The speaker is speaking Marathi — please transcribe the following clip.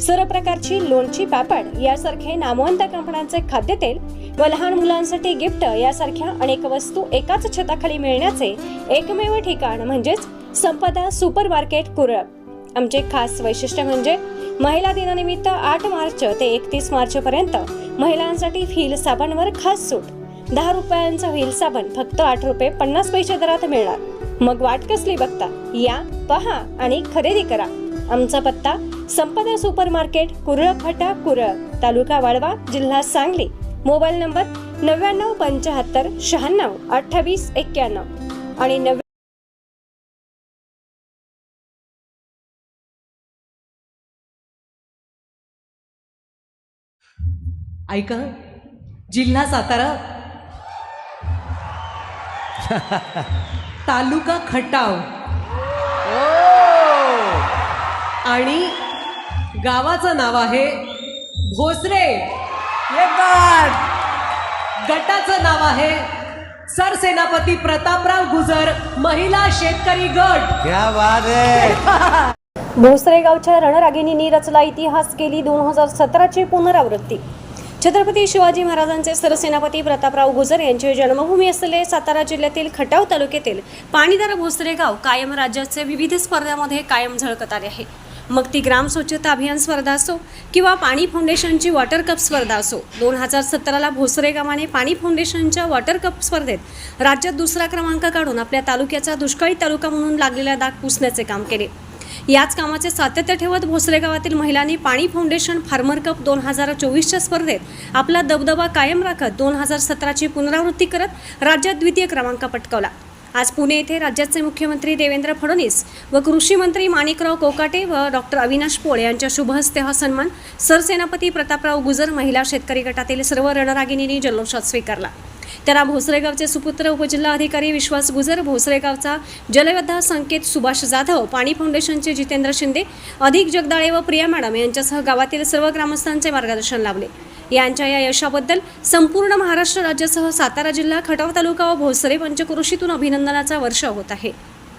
सर्व प्रकारची लोणची पापड यासारखे नामवंत कंपन्यांचे खाद्यतेल व लहान मुलांसाठी गिफ्ट यासारख्या अनेक वस्तू एकाच छताखाली मिळण्याचे एकमेव ठिकाण म्हणजेच संपदा सुपर मार्केट कुरळ. आमचे खास वैशिष्ट्य म्हणजे महिला दिनानिमित्त आठ मार्च ते एकतीस मार्च पर्यंत महिलांसाठी व्हील साबणवर खास सूट. दहा रुपयांचा व्हील साबण फक्त आठ रुपये पन्नास पैसे दरात मिळणार. मग वाट कसली बघता? या पहा आणि खरेदी करा. आमचा पत्ता संपदा सुपर मार्केट कुरळ फटा कुरळ तालुका वाळवा जिल्हा सांगली. मोबाईल नंबर नव्याण्णव पंच्याहत्तर शहाण्णव अठ्ठावीस एक्क्याण्णव. आणि नव्या ऐका जिल्हा सातारा. तालुका खटाव. आणि गावाचं नाव आहे भोसरे. गटाचं नाव आहे सरसेनापती प्रतापराव गुजर महिला शेतकरी गट. क्या बात है. भोसरे गावच्या रणरागिणींनी रचला इतिहास केली दोन हजार सतराची पुनरावृत्ती. छत्रपती शिवाजी महाराजांचे सरसेनापती प्रतापराव गुजर यांची जन्मभूमी असलेले सातारा जिल्ह्यातील खटाव तालुक्यातील पाणीदार भोसरे गाव कायम राज्याचे विविध स्पर्धांमध्ये कायम झळकत आले आहे. मग ती ग्राम स्वच्छता अभियान स्पर्धा असो किंवा पाणी फाउंडेशनची वॉटर कप स्पर्धा असो. दोन हजार सतराला भोसरे गावाने पाणी फाउंडेशनच्या वॉटर कप स्पर्धेत राज्यात दुसरा क्रमांक काढून आपल्या तालुक्याचा दुष्काळी तालुका म्हणून लागलेला दाग पुसण्याचे काम केले. याच कामाचे सातत्य ठेवत भोसरे गावातील महिलांनी पाणी फाउंडेशन फार्मर कप दोन हजार चोवीसच्या स्पर्धेत आपला दबदबा कायम राखत दोन हजार सतराची पुनरावृत्ती करत राज्यात द्वितीय क्रमांक पटकावला. आज पुणे येथे राज्याचे मुख्यमंत्री देवेंद्र फडणवीस व कृषी मंत्री माणिकराव कोकाटे व डॉक्टर अविनाश पोळ यांच्या शुभहस्ते हा सन्मान सरसेनापती प्रतापराव गुजर महिला शेतकरी गटातील सर्व रणरागिणींनी जल्लोषात स्वीकारला. त्याला भोसरेगावचे सुपुत्र उपजिल्हा अधिकारी विश्वास गुजर भोसरेगावचा जलयोद्धा संकेत सुभाष जाधव पाणी फाउंडेशनचे जितेंद्र शिंदे अधिक जगदाळे व प्रिया मॅडम यांच्यासह गावातील सर्व ग्रामस्थांचे मार्गदर्शन लाभले. यांच्या या यशाबद्दल संपूर्ण महाराष्ट्र राज्यासह सातारा जिल्हा खटाव तालुका व भोसरे पंचक्रोशीतून अभिनंदनाचा वर्षाव होत आहे.